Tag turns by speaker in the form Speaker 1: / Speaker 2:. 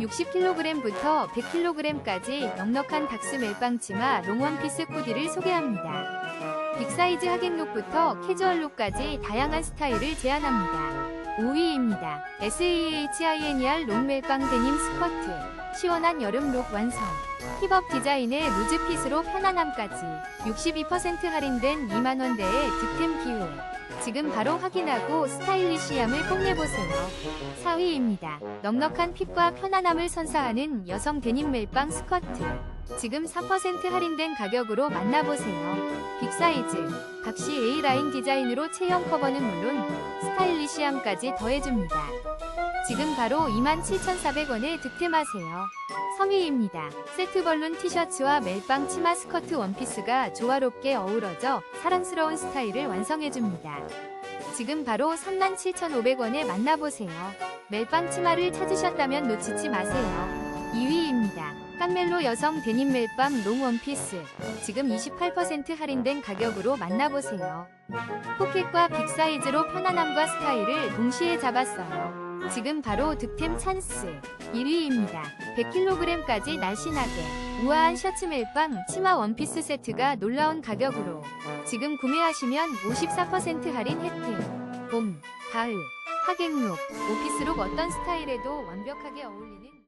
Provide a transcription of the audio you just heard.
Speaker 1: 60kg부터 100kg까지 넉넉한 닥스 멜빵 치마 롱원피스 코디를 소개합니다. 빅사이즈 하객룩부터 캐주얼룩까지 다양한 스타일을 제안합니다. 5위입니다. SAHINER 롱멜빵 데님 스커트 시원한 여름룩 완성 힙업 디자인의 루즈핏으로 편안함까지 62% 할인된 2만원대의 득템 기회 지금 바로 확인하고 스타일리시함을 뽐내보세요. 4위입니다. 넉넉한 핏과 편안함을 선사하는 여성 데님 멜빵 스커트. 지금 3% 할인된 가격으로 만나보세요. 빅사이즈, 각시 A라인 디자인으로 체형 커버는 물론 스타일리시함까지 더해줍니다. 지금 바로 27,400원에 득템하세요. 3위입니다. 세트 벌룬 티셔츠와 멜빵 치마 스커트 원피스가 조화롭게 어우러져 사랑스러운 스타일을 완성해줍니다. 지금 바로 37,500원에 만나보세요. 멜빵 치마를 찾으셨다면 놓치지 마세요. 2위입니다. 깐멜로 여성 데님 멜빵 롱 원피스. 지금 28% 할인된 가격으로 만나보세요. 포켓과 빅사이즈로 편안함과 스타일을 동시에 잡았어요. 지금 바로 득템 찬스 1위입니다. 100kg까지 날씬하게 우아한 셔츠 멜빵 치마 원피스 세트가 놀라운 가격으로 지금 구매하시면 54% 할인 혜택 봄, 가을, 하객룩, 오피스룩 어떤 스타일에도 완벽하게 어울리는